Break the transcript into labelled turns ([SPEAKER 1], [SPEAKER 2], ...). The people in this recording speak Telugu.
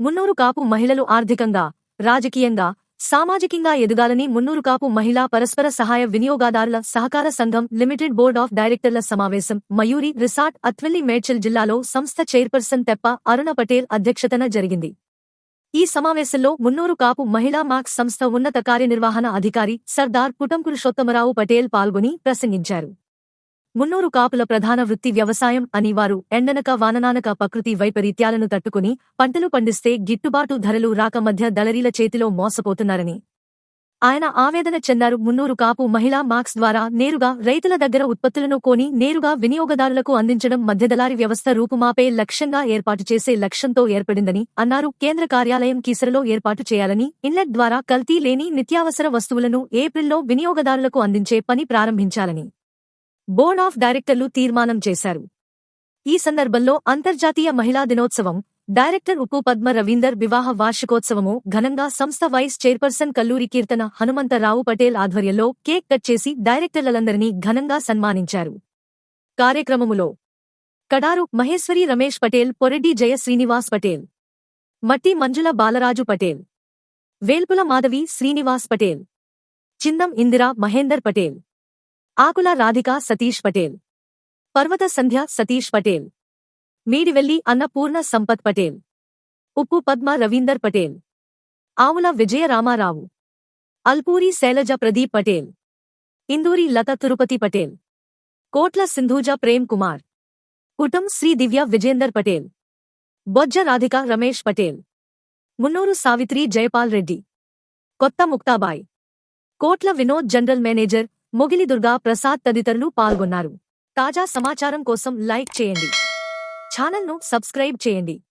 [SPEAKER 1] మున్నూరు కాపు మహిళలు ఆర్థికంగా రాజకీయంగా సామాజికంగా ఎదగాలని మున్నూరు కాపు మహిళా పరస్పర సహాయ వినియోగదారుల సహకార సంఘం లిమిటెడ్ బోర్డ్ ఆఫ్ డైరెక్టర్ల సమావేశం మయూరి రిసార్ట్ అత్వెల్లి మేడ్చల్ జిల్లాలో సంస్థ చైర్పర్సన్ తెప్ప అరుణ పటేల్ అధ్యక్షతన జరిగింది. ఈ సమావేశంలో మున్నూరు కాపు మహిళా మాక్స్ సంస్థ ఉన్నత కార్యనిర్వహణ అధికారి సర్దార్ పుటంపురుషోత్తమరావు పటేల్ పాల్గొని ప్రసంగించారు. మున్నూరు కాపుల ప్రధాన వృత్తి వ్యవసాయం అని వారు ఎండనక వాననానక ప్రకృతి వైపరీత్యాలను తట్టుకుని పంటలు పండిస్తే గిట్టుబాటు ధరలు రాక మధ్య దళరీల చేతిలో మోసపోతున్నారని. ఆయన ఆవేదన చెందారు. మున్నూరు కాపు మహిళా మార్క్స్ ద్వారా నేరుగా రైతుల దగ్గర ఉత్పత్తులను కొని నేరుగా వినియోగదారులకు అందించడం మధ్యదళారి వ్యవస్థ రూపుమాపే లక్ష్యంగా ఏర్పాటు చేసే లక్ష్యంతో ఏర్పడిందని అన్నారు. కేంద్ర కార్యాలయం కీసరలో ఏర్పాటు చేయాలని ఇన్లెట్ ద్వారా కల్తీ లేని నిత్యావసర వస్తువులను ఏప్రిల్లో వినియోగదారులకు అందించే పని ప్రారంభించాలని. బోర్డ్ ఆఫ్ డైరెక్టర్లు తీర్మానం చేశారు. ఈ సందర్భంలో అంతర్జాతీయ మహిళా దినోత్సవం డైరెక్టర్ ఉప్పు పద్మ రవీందర్ వివాహ వార్షికోత్సవము ఘనంగా సంస్థ వైస్ చైర్పర్సన్ కల్లూరి కీర్తన హనుమంతరావు పటేల్ ఆధ్వర్యంలో కేక్ కట్ చేసి డైరెక్టర్లందరినీ ఘనంగా సన్మానించారు. కార్యక్రమములో కడారు మహేశ్వరి రమేష్ పటేల్ పొరెడ్డి జయ శ్రీనివాస్ పటేల్ మట్టి మంజుల బాలరాజు పటేల్ వేల్పుల మాధవి శ్రీనివాస్ పటేల్ చిందం ఇందిరా మహేందర్ పటేల్ ఆకుల రాధిక సతీష్ పటేల్ పర్వత సంధ్య సతీష్ పటేల్ మీడివెల్లి అన్నపూర్ణ సంపత్ పటేల్ ఉప్పు పద్మ రవీందర్ పటేల్ ఆవుల విజయ రామారావు అల్పూరి శైలజ ప్రదీప్ పటేల్ ఇందూరి లత తిరుపతి పటేల్ కోట్ల సింధూజ ప్రేమ్ కుమార్ కుటం శ్రీ దివ్య విజేందర్ పటేల్ బొజ్జ రాధిక రమేష్ పటేల్ మున్నూరు సావిత్రి జయపాల్ రెడ్డి కొత్త ముక్తాబాయ్ కోట్ల వినోద్ జనరల్ మేనేజర్ మొగిలి దుర్గా ప్రసాద్ తదితరులు పాల్గొన్నారు. తాజా సమాచారం కోసం లైక్ చేయండి. ఛానల్ను సబ్స్క్రైబ్ చేయండి.